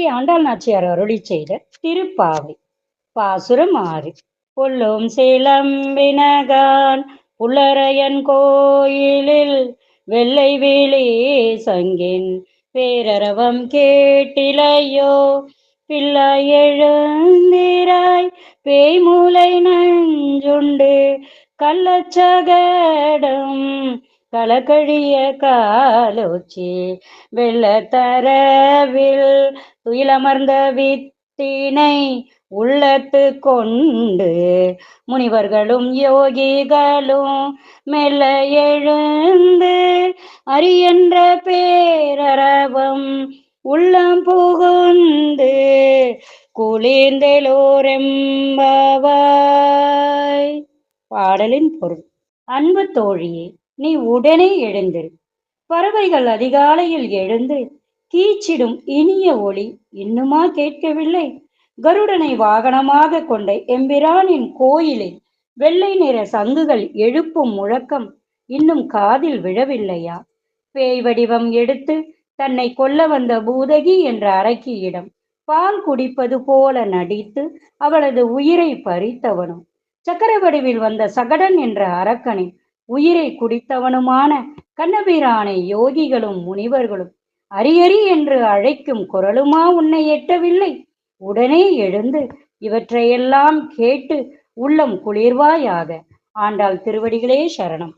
ஸ்ரீ ஆண்டாள் நாச்சியார் அருளி செய்த திருப்பாவை. பாசுரம் ஆறு. கொல்லும் சிலம்பினகான் புல்லரையன் கோயிலில் வெள்ளை வேலி சங்கின் பேரரவம் கேட்டிலையோ பிள்ளை எழுந்திராய் பேய்மூலை நஞ்சுண்டு கள்ளச்சகடம் களக்கழிய காலோச்சி வெள்ளத்தரவில் துயிலமர்ந்த வித்தினை உள்ளத்து கொண்டு முனிவர்களும் யோகிகளும் மெல்ல எழுந்து அரியன்ற பேரரவம் உள்ளம் புகுந்து குளிர்ந்தெலோரெம்பவாய் பாடலின் பொருள். அன்பு தோழியே நீ உடனே எழுந்திரு. பறவைகள் அதிகாலையில் எழுந்து கீச்சிடும் இனிய ஒளி இன்னுமா கேட்கவில்லை? கருடனை வாகனமாக கொண்ட எம்பிரானின் கோயிலில் வெள்ளை நிற சங்குகள் எழுப்பும் முழக்கம் இன்னும் காதில் விழவில்லையா? பேய் வடிவம் எடுத்து தன்னை கொல்ல வந்த பூதகி என்ற அரக்கியிடம் பால் குடிப்பது போல நடித்து அவளது உயிரை பறித்தவனும் சக்கர வடிவில் வந்த சகடன் என்ற அரக்கனை உயிரை குடித்தவனுமான கண்ணபிரானை யோகிகளும் முனிவர்களும் அரியறி என்று அழைக்கும் குரலுமா உன்னை எட்டவில்லை? உடனே எழுந்து இவற்றையெல்லாம் கேட்டு உள்ளம் குளிர்வாயாக. ஆண்டாள் திருவடிகளே சரணம்.